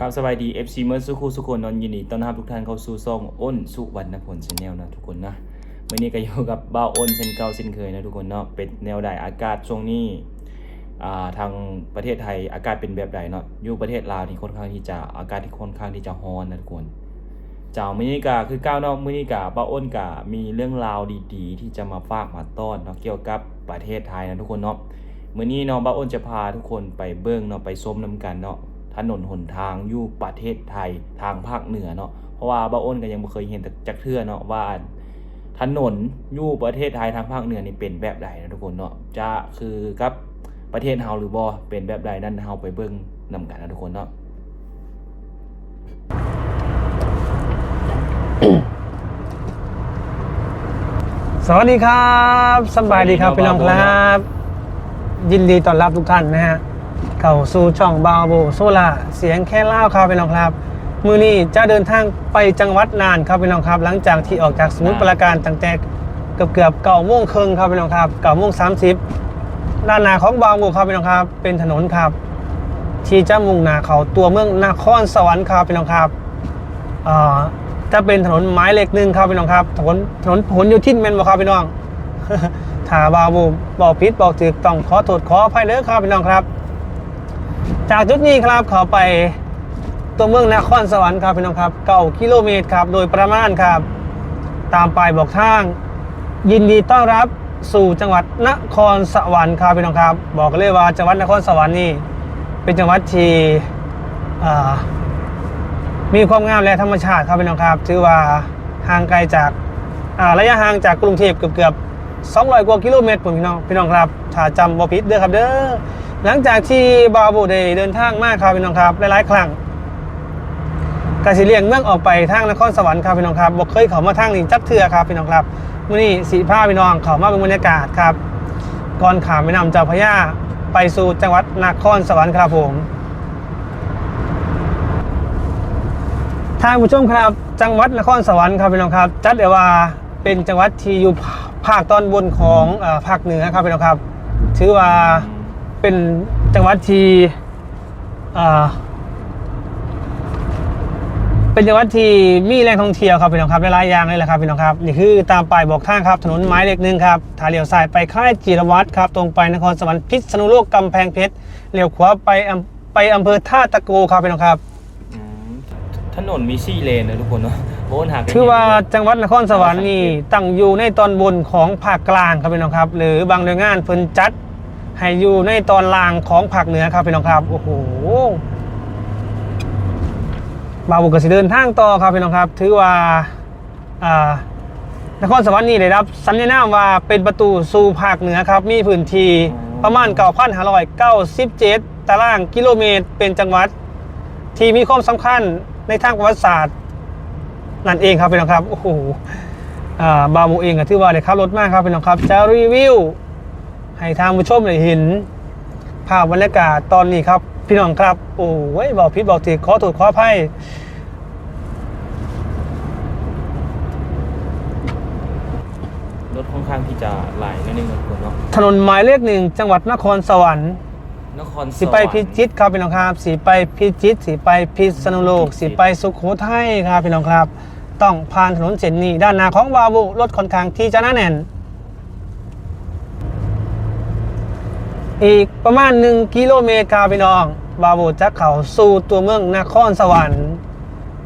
กราบสบายดี FC เมื่อสุขุสุคนนอนยินดีต้อนรับทุกท่านเข้าสู่ซ่องอ้นสุวรรณพลชาแนลนะทุกคนนะวันนี้ก็อยู่กับบ้าอ้นเช่นเก่าเช่นเคยนะทุกคนเนาะเป็นแนวใดอากาศช่วงนี้อ่าทางประเทศไทยอากาศเป็นแบบใดเนาะอยู่ประเทศลาวนี่ค่อนข้างที่จะอากาศที่ค่อนข้างที่จะร้อนนะทุกคนจ้ามื้อนี้ก็คือก้าวนอกมื้อนี้ก็บ้าอ้นก็มีเรื่องราวดีๆ ที่จะมาฝากมาต้อนเนาะเกี่ยวกับประเทศไทยนะทุกคนเนาะมื้อนี้เนาะบ้าอ้นจะพาทุกคนไปเบิ่งเนาะไปส้มน้ำกันเนาะ ถนนหนทางอยู่ประเทศไทยทางภาคเหนือเนาะเพราะว่าบ้าอ้นก็ยังบ่เคยเห็นจักเทื่อเนาะว่าถนนอยู่ประเทศไทยทางภาคเหนือนี่เป็นแบบใดนะทุกคนเนาะจะคือกับประเทศเฮาหรือบ่เป็นแบบใดนั่นเฮาไปเบิ่งนำกันนะทุกคนเนาะสวัสดีครับสบายดีครับพี่น้องครับ ยินดีต้อนรับทุกท่านนะฮะ เข้าสู่ช่องบาวโบโซล่าเสียงแค่เล่าครับพี่น้องครับมือนี้จะเดินทางไปจังหวัดน่านครับพี่น้องครับ หลังจากที่ออกจากสมุทรปราการตั้งแต่เกือบเกือบเก้าโมงครึ่งครับพี่น้องครับเก้าโมงสามสิบด้านหน้าของบาวโบครับพี่น้องครับ เป็นถนนครับ ที่จะมุ่งหน้าเขาตัวเมืองนครสวรรค์ครับพี่น้องครับอ่าจะเป็นถนนไม้เหล็กหนึ่งครับพี่น้องครับถนนถนนผลโยธินแมนบ่ครับพี่น้องถ้าบาวบูบอกพิษบอกถึกต้องขอโทษขออภัยเด้อครับพี่น้องครับ จากจุดนี้ครับขาไปตัวเมืองนครสวรรค์ครับพี่น้องครับเก้ากิโลเมตรครับ โดยประมาณครับ ตามป้ายบอกทาง ยินดีต้อนรับสู่จังหวัดนครสวรรค์ครับพี่น้องครับ บอกเลยว่าจังหวัดนครสวรรค์นี่เป็นจังหวัดที่มีความงามและธรรมชาติครับพี่น้องครับ ถือว่าห่างไกลจาการะยะห่างจากกรุงเทพเกือบๆ200กว่ากิโลเมตรผมพี่น้องพี่น้องครับถ้าจำบ่ผิดเด้อครับเด้อ หลังจากที่บาบูได้เดินทางมากครับพี่น้องครับหลายๆครั้งกาสิเลียงเมืองออกไปทางนครสวรรค์ครับพี่น้องครับบอกเคยเขามาทางนี้จักเทือครับพี่น้องครับมื่อนี้สีผ้าพี่น้องเขามาเป็นบรรยากาศครับ ก่อนขามแม่นำเจ้าพระยาไปสู่จังหวัดนครสวรรค์ครับผมทางผู้ชมครับจังหวัดนครสวรรค์ครับพี่น้องครับ จัดเดียว่าเป็นจังหวัดที่อยู่ภาคตอนบนของอภาคเหนือครับพี่น้องครับ ถือว่า เป็นจังหวัดที่อ่าเป็นจังหวัดที่มีแหล่งท่องเที่ยวครับพี่น้องครับหลายๆอย่างเลยแหละครับพี่น้องครับนี่คือตามป้ายบอกทางครับถนนไม้เล็กหนึงครับถ้าเลี้ยวซ้ายไปค่ายจิรวัตรครับตรงไปนครสวรรค์พิษณุโลกกำแพงเพชรเลี้ยวขวาไปอำไปอำเภอท่าตะโกครับพี่น้องครับอืมถนนมี4เลนนะทุกคนเนาะโอ้หากันถือว่าจังหวัดนครสวรรค์นี่ตั้งอยู่ในตอนบนของภาคกลางครับพี่น้องครับ หรือบางหน่วยงานเพิ่นจัด ให้อยู่ในตอนล่างของภาคเหนือครับพี่น้องครับ โอ้โหบาวบุกสิเดินทางต่อครับพี่น้องครับ ถือว่าอ่านครสวรรค์นี่ได้รับสัญญานามว่าเป็นประตูสู่ภาคเหนือครับ มีพื้นที่ประมาณ 9,597 ตารางกิโลเมตร เป็นจังหวัด ที่มีความสำคัญในทางประวัติศาสตร์ นั่นเองครับพี่น้องครับ โอ้โหอ่าบาวบุเองก็ถือว่าได้ขับรถมากครับพี่น้องครับ จะรีวิว ให้ทางผู้ชมได้เห็น ภาพบรรยากาศตอนนี้ครับ พี่น้องครับ โอ้ยบอกพิษบอกถือขอโทษขออภัยรถค่อนข้างที่จะหลายนิดนึงนะทุกคนเนาะถนนหมายเลขหนึ่งจังหวัดนครสวรรค์นครสวรรค์สีไปพิจิตรครับพี่น้องครับสีไปพิจิตรสีไปพิษณุโลกพิจิสีตรไปสุโขทัยครับพี่น้องครับ ต้องผ่านถนนเส้นนี้ด้านหน้าของบาบุรถค่อนข้างที่จะหนาแน่น อีกประมาณ 1 กิโลเมตรครับพี่น้อง บาโบุจะเขาสู่ตัวเมืองนครสวรรค์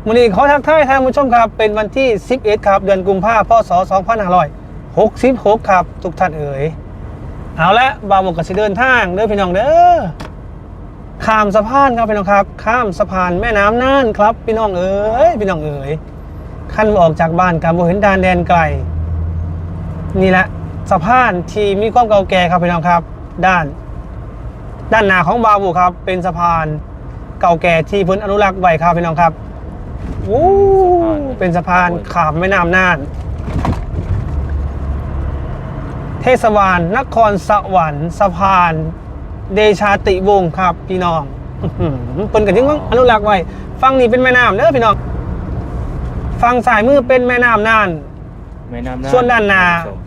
วันนี้ขอทักทายท่านผู้ชมครับ เป็นวันที่ 11 ครับ เดือนกุมภาพันธ์พศ2566 ครับ ทุกท่านเอ๋ย เอาละบาโบุกสิเดินทางเด้อพี่น้องเด้อข้ามสะพานครับพี่น้องครับ ข้ามสะพานแม่น้ำน่านครับ พี่น้องเอ๋ยพี่น้องเอ๋ยขั้นออกจากบ้านกับโบเห็นดานแดนไกล นี่แหละสะพานที่มีความเก่าแก่ครับพี่น้องครับ ด้าน ด้านหน้าของบาบูครับ เป็นสะพานเก่าแก่ที่เพ้นอนุรักษ์ไว้ครับพี่น้องครับวู้เป็นสะพานข้ามแม่น้ำน่าน เทศบาลนครสวรรค์สะพาน เดชาติวงศ์ครับพี่น้องอื้อหือเปิ้นกันยังอนุรักษ์ไว้ฝั่งนี้เป็นแม่น้ำเด้อพี่น้องฝั่งซ้ายมือเป็นแม่น้ำน่านแม่น้ำน่ส่วนด้านหน้าชม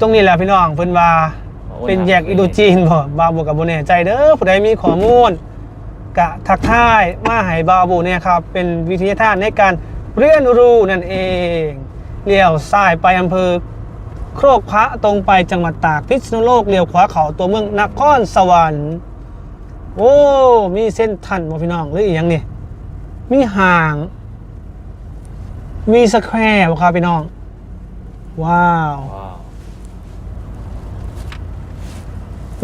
ตรงนี้แหละพี่น้องเพิ่นว่าโอ้ย เป็นแยกอินโดจีนบ่บาบวกกับโบแน่ใจเด้อผู้ใดมีข้อมูลกะทักทายมาให้บาวบูเนี่ยครับ เป็นวิทยาทานในการเรียนรู้นั่นเองเลี้ยวซ้ายไปอำเภอโครกพระตรงไปจังหวัดตากพิษณุโลกเลี้ยวขวาเขาตัวเมืองนครสวรรค์ โอ้มีเส้นทันบ่พี่น้องหรืออีกอย่างนี่มีห่าง มีสแควร์บ่ครับพี่น้อง ว้าว ว้าว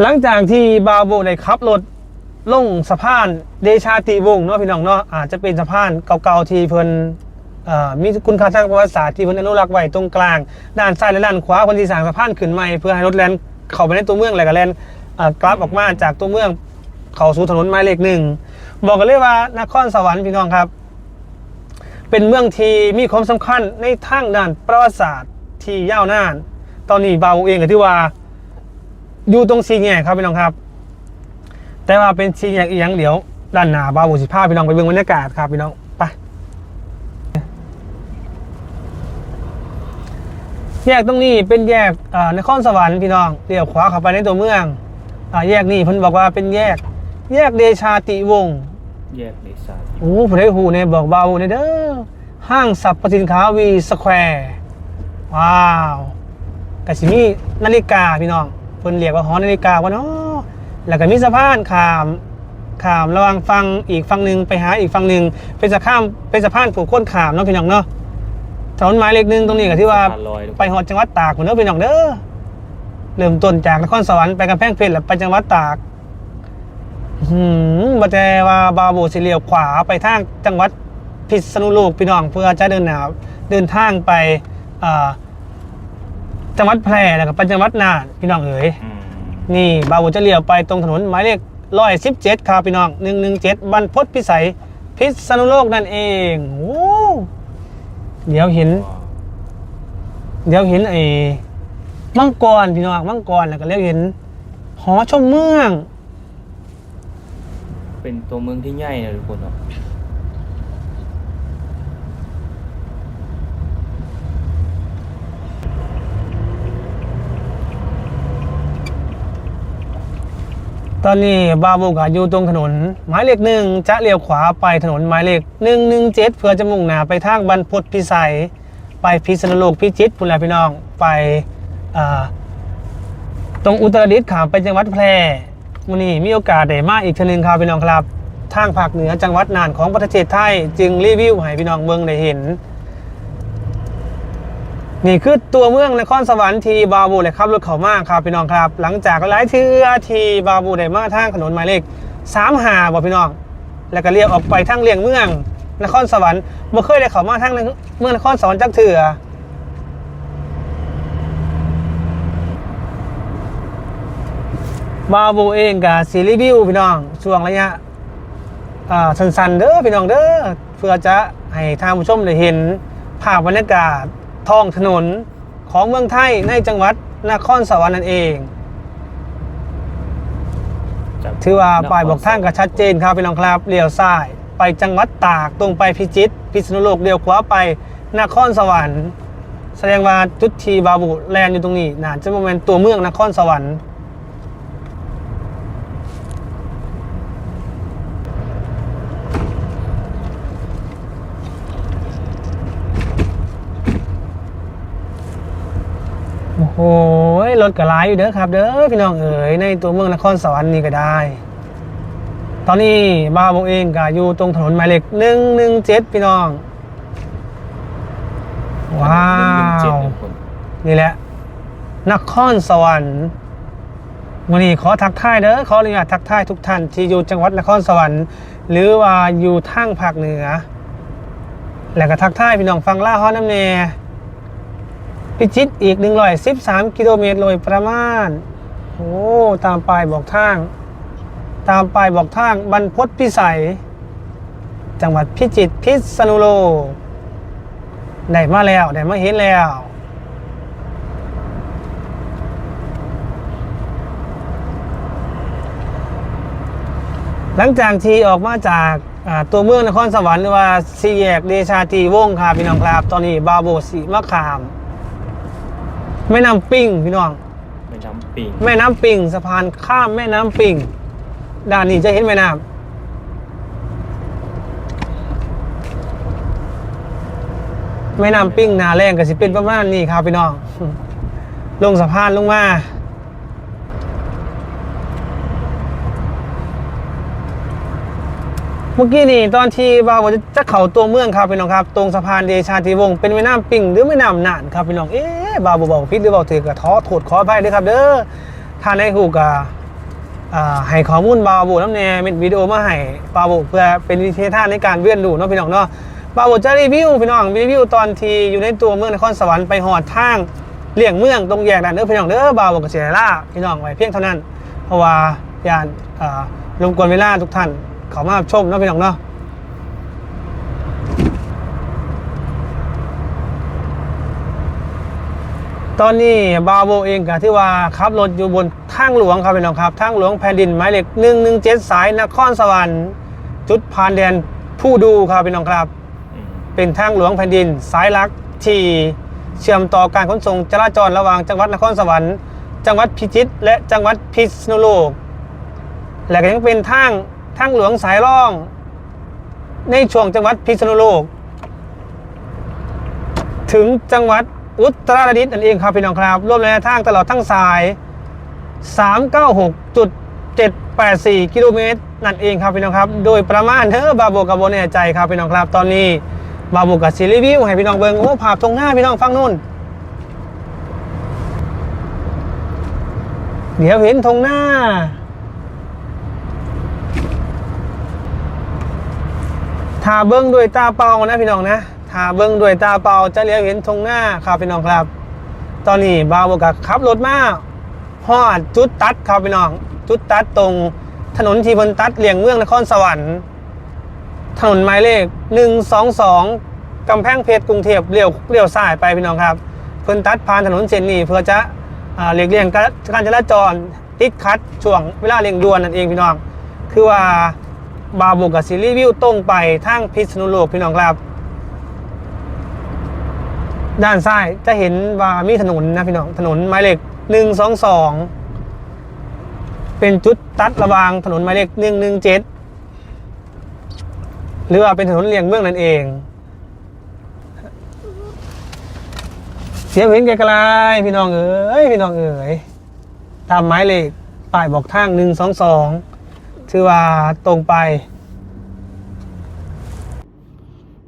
หลังจากที่บาโบได้ขับรถลงสะพานเดชาติวงเนาะพี่น้องเนาะอาจจะเป็นสะพานเก่าๆที่เพิ่นมีคุณค่าทางประวัติศาสตร์ที่เพิ่นอนุรักษ์ไว้ตรงกลาง ด้านซ้ายและด้านขวาเพิ่นสิสร้างสะพานขึ้นใหม่เพื่อให้รถแล่นเข้าไปในตัวเมืองแล้วก็แล่นกลับออกมาจากตัวเมืองเข้าสู่ถนนหมายเลขหนึ่งบอกกันเลยว่านครสวรรค์พี่น้องครับ เป็นเมืองที่มีความสำคัญในทางด้านประวัติศาสตร์ที่ยาวนาน ตอนนี้บาวเองก็ที่ว่า อยู่ตรงซีแง่ครับพี่น้องครับ แต่ว่าเป็นซีแง่อีกอย่างเดียวด้านหน้าบาวบุสิภาพี่น้องไปเบิ่งบรรยากาศครับพี่น้องไปแยกตรงนี้เป็นแยกอ่านครสวรรค์พี่น้องเลี้ยวขวาเข้าไปในตัวเมืองอ่าแยกนี้เพิ่นบอกว่าเป็นแยก แยกเดชาติวงศ์แยกในสายโอ้ผู้ใดหูเนี่ยบอกเบาเนี่ยเด้อห้างสรรพสินค้าวีสแควร์ว้าวกสิมีนาฬิกาพี่น้อง เพิ่นเรียกว่าหอนาฬิกาวะเนาะแล้วก็มีสะพานขามขามระหว่างฟังอีกฝั่งหนึ่งไปหาอีกฝั่งหนึ่งเป็นสะข้ามเป็นสะพานผูกโค้นขามเนาะพี่น้องเนาะถนนหมายเลขหนึ่งตรงนี้ก็ที่ว่าสะพนลอยทุกคนไปหอดจังหวัดตากหมดเนาะพี่น้องเด้อเริ่มต้นจากนครสวรรค์ไปกำแพงเพชรแล้วไปจังหวัดตากหืมบัแต่ว่าบาโบสิเลียวขวาไปทางจังหวัดพิษณุโลกพี่น้องเพื่อจะเดินหนาเดินทางไปอ่า จังหวัดแพร่แล้วก็ไปจังหวัดน่านพี่น้องเอ๋ยอืมนี่บาโบจะเลี้ยวไปตรงถนนหมายเลขร้อยสิบเจ็ดครับพี่น้องหนึ่งหนึ่งเจ็ดบรรพตพิสัยพิษณุโลกนั่นเองโอ้เดี๋ยวเห็นว้าวเดี๋ยวเห็นไอ้มังกรพี่น้องมังกรแล้วก็เลี้ยวเห็น หอชมเมือง เป็นตัวเมืองที่ใหญ่นะทุกคนเนาะ ตอนนี้บาบูกะอยู่ตรงถนน หมายเลขหนึ่งจะเลี้ยวขวาไปถนนหมายเลขหนึ่งหนึ่งเจ็ดเพื่อจะมุ่งหน้าไปทางบรรพตพิสัย ไปพิษณุโลกพิจิตรพุ่นแหละพี่น้องไปตรงอุตรดิตถ์ขามไปจังหวัดแพร่วันนี้มีโอกาสได้มาอีกทีนึงครับพี่น้องครับ ทางภาคเหนือจังหวัดน่านของประเทศไทยจึงรีวิวให้พี่น้องเมืองได้เห็น นี่คือตัวเมืองนครสวรรค์ทีบาบูเลยครับรถเขามากครับพี่น้องครับ หลังจากหลายเทือทีบาบูได้มาทางถนนหมายเลขสามหาบอกพี่น้อง แล้วก็เลี้ยวออกไปทางเลียงเมือง นครสวรรค์บ่เคยได้เขามาทางเมืองนครสวรรค์จักเถื่อบาบูเองกับซีรีส์วิวพี่น้องช่วงระยะสั้นๆเด้อพี่น้องเด้อเพื่อจะให้ทางผู้ชมได้เห็นภาพบรรยากาศ ท้องถนนของเมืองไทยในจังหวัดนครสวรรค์นั่นเองจากถือว่าป้ายบอกทางก็ชัดเจนครับพี่น้องครับเลี้ยวซ้ายไปจังหวัดตากตรงไปพิจิตรพิษณุโลกเลี้ยวขวาไปนครสวรรค์ แสดงว่าจุดทีบาบุแลนด์อยู่ตรงนี้น่าจะเป็นตัวเมืองนครสวรรค์โอ้โห รถกระไรอยู่เด้อครับ เด้อพี่น้องเอ๋ยในตัวเมืองนครสวรรค์นี่ก็ได้ ตอนนี้บาโบเองก็อยู่ตรงถนนหมายเลขหนึ่งหนึ่งเจ็ดพี่น้อง ว้าว นี่แหละนครสวรรค์วันนี้ขอทักทายเด้อขออนุญาตทักทายทุกท่านที่อยู่จังหวัดนครสวรรค์ หรือว่าอยู่ทางภาคเหนือ แล้วก็ทักทายพี่น้องฟังล่าฮอน้ำเน พิจิตรอีก 113 กิโลเมตรโดยประมาณ โอ้ ตามป้ายบอกทาง ตามป้ายบอกทางบรรพตพิสัย จังหวัดพิจิตรพิษณุโลกได้มาแล้ว ได้มาเห็นแล้วหลังจากที่ออกมาจากตัวเมืองนครสวรรค์หรือว่าสี่แยกเดชาตีวงครับพี่น้องครับ ตอนนี้บาโบสีมะขาม แม่น้ำปิงพี่น้อง แม่น้ำปิงแม่น้ำปิงสะพานข้ามแม่น้ำปิงด้านนี้จะเห็นแม่น้ำแม่น้ำปิ้งนาแรงก็สิเป็นประมาณนี้ครับพี่น้อง ลงสะพานลงมา เมื่อกี้นี่ตอนที่บ่าวจะเข้าตัวเมืองครับพี่น้องครับ ตรงสะพานเดชาติวงศ์เป็นแม่น้ำปิ่งหรือแม่น้ำน่านครับพี่น้องเอ๊ะบ่าวบ่บอกผิดหรือบ่าวถือก็ท้อโทษขออภัยด้วยครับ เด้อท่านในหูกะอ่าให้ข้อมูลบาวบ่น้ำแน่เม็ดวิดีโอมาให้บาวบ่เพื่อเป็นวิธีท่านในการเรียนรู้เนาะพี่น้องเนาะบาวบ่จะรีวิวพี่น้องรีวิวตอนที่อยู่ในตัวเมืองนครสวรรค์ไปหอดทางเลี่ยงเมืองตรงแยกนั้นเด้อพี่น้องเด้อบาวบ่ก็เสียล่าพี่น้องไว้เพียงเท่านั้น เพราะว่าย่านอ่ารบกวนเวลาทุกท่าน ขามาชมเนาะพี่น้องเนาะตอนนี้บาโบเองก็ที่ว่าขับรถอยู่บนทางหลวงครับพี่น้องครับทางหลวงแผ่นดินหมายเลขหนึ่งหนึ่งเจ็ดสายนครสวรรค์จุดผ่านแดนผู้ดูครับพี่น้องครับอืมเป็นทางหลวงแผ่นดินสายหลักที่เชื่อมต่อการขนส่งจราจรระหว่างจังหวัดนครสวรรค์ จังหวัดพิจิตรและจังหวัดพิษณุโลก และก็ยังเป็นทาง ทางหลวงสายรอง ในช่วงจังหวัดพิษณุโลก ถึงจังหวัดอุตรดิตถ์นั่นเองครับพี่น้องครับรวมระยะทางตลอดทั้งสาย 396.784 กิโลเมตรนั่นเองครับพี่น้องครับ โดยประมาณเนอบาโบกับโบแน่ใจครับพี่น้องครับ ตอนนี้บาโบกับซีรีวิวให้พี่น้องเบิงโอ้ภาพตรงหน้าพี่น้องฟังนู่นเดี๋ยวเห็นตรงหน้า ทาเบิ้งด้วยตาเปล่านะพี่น้องนะทาเบิ้งด้วยตาเปล่าจะเลี้ยวเห็นตรงหน้าครับพี่น้องครับ ตอนนี้บาวบกับขับรถมาฮอดจุดตัดครับพี่น้อง จุดตัดตรงถนนทีพนตัดเลียงเมืองนครสวรรค์ ถนนหมายเลข 122กำแพงเพชรกรุงเทพเลี้ยวเลี้ยวซ้ายไปพี่น้องครับ เพิ่นตัดผ่านถนนเส้นนี้เพื่อจะเลียงเลี่ยงการจราจรติดขัดช่วงเวลาเร่งด่วนนั่นเองพี่น้อง คือว่า บาวบกับซีรีส์วิวตรงไปทางพิษณุโลกพี่น้องครับ ด้านซ้ายจะเห็นว่ามีถนนนะพี่น้องถนนหมายเลขหนึ่งสองสองเป็นจุดตัดระหวางถนนหมายเลขหนึ่งหนึ่งเจ็ดหรือว่าเป็นถนนเลี่ยงเมืองนั่นเอง เสียงเห็นไกลๆพี่น้องเอ๋ยพี่น้องเอ๋ยตามหมายเลขป้ายบอกทางหนึ่งสองสอง ถือว่าตรงไป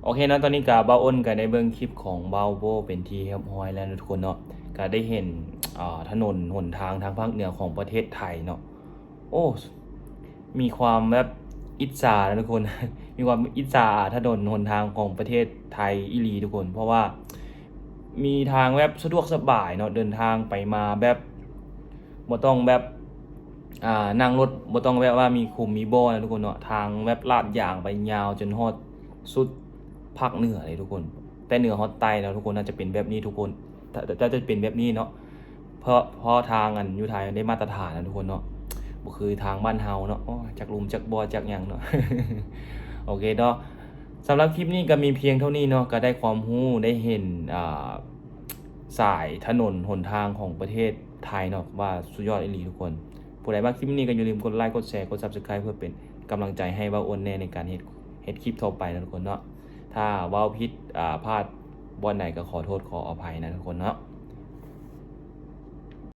โอเคเนาะตอนนี้กับบาอ้นก็ได้เบิ่งคลิปของบาโบเป็นที่เรียบร้อยแล้วทุกคนเนาะก็ได้เห็นถนนหนทางทางภาคเหนือของประเทศไทยเนาะโอ้มีความแบบอิจฉานะทุกคน มีความอิจฉาถนนหนทางของประเทศไทยอีหลีทุกคน เพราะว่ามีทางแบบสะดวกสบายเนาะเดินทางไปมาแบบบ่ต้องแบบ อ่านั่งรถบ่ต้องแบบว่ามีคุมมีบ่อนะทุกคนเนาะทางแบบลาดยางไปยาวจนฮอดสุดภาคเหนือเลยทุกคน แต่เหนือฮอตใต้แล้วทุกคนน่าจะเป็นแบบนี้ทุกคนถ้าจะเป็นแบบนี้เนาะเพราะเพราะทางอันยูไทยได้มาตรฐานนะทุกคนเนาะบ่คือทางบ้านเฮาเนาะจากลุมจากบ่อจากหยังเนาะโอเคเนาะสำหรับคลิปนี้ก็มีเพียงเท่านี้เนาะก็ได้ความรู้ได้เห็นอ่าสายถนนหนทางของประเทศไทยเนาะว่าสุดยอดอีหลีทุกคน ผู้ใดมาคลิปนี้ก็อย่าลืมกดไลค์กดแชร์กด Subscribe เพื่อเป็นกำลังใจให้ว่าอ้นแน่ในการเฮ็ดเฮ็ดคลิปต่อไปนะทุกคนเนาะถ้าว่าพิษอ่าพลาดบอนไหนก็ขอโทษขออภัยนะทุกคนเนาะ